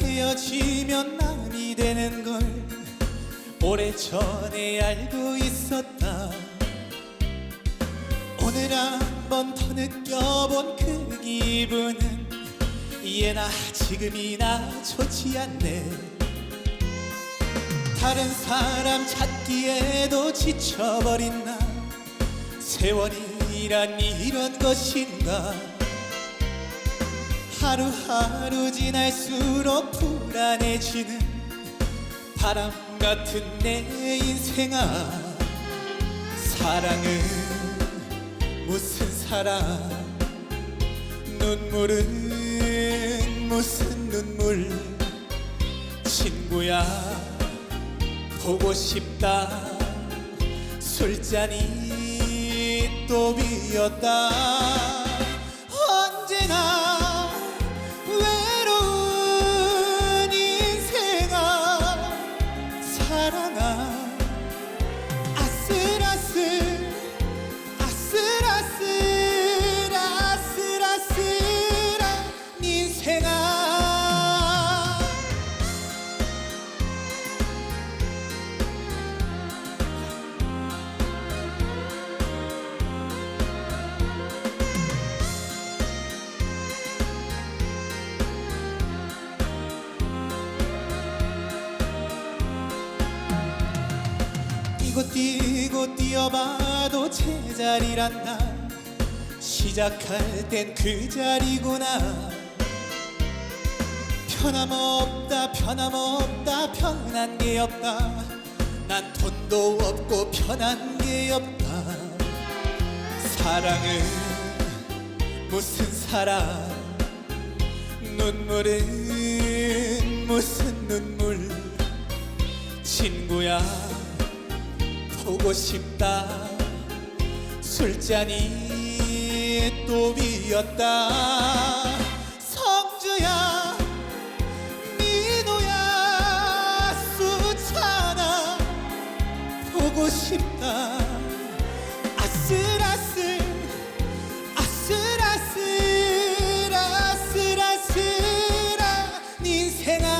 헤어지면 남이 되는 걸 오래전에 알고 있었다. 오늘 한번 더 느껴본 그 기분은 예나 지금이나 좋지 않네. 다른 사람 찾기에도 지쳐버린 나. 세월이란 이런 것인가 하루하루 지날수록 불안해지는 바람 같은 내 인생아. 사랑은 무슨 사랑? 눈물은 무슨 눈물? 친구야 보고 싶다. 술잔이 또 비었다 뛰고 뛰고 뛰어봐도 제자리란다 시작할 땐 그 자리구나. 변함없다 변함없다 편한 게 없다. 난 돈도 없고 편한 게 없다. 사랑은 무슨 사랑? 눈물은 무슨 눈물? 친구야 보고 싶다. 술잔이 또 비었다. 성주야 민호야 수찬아 보고 싶다. 아슬아슬 아슬아슬 아슬아슬한 인생아.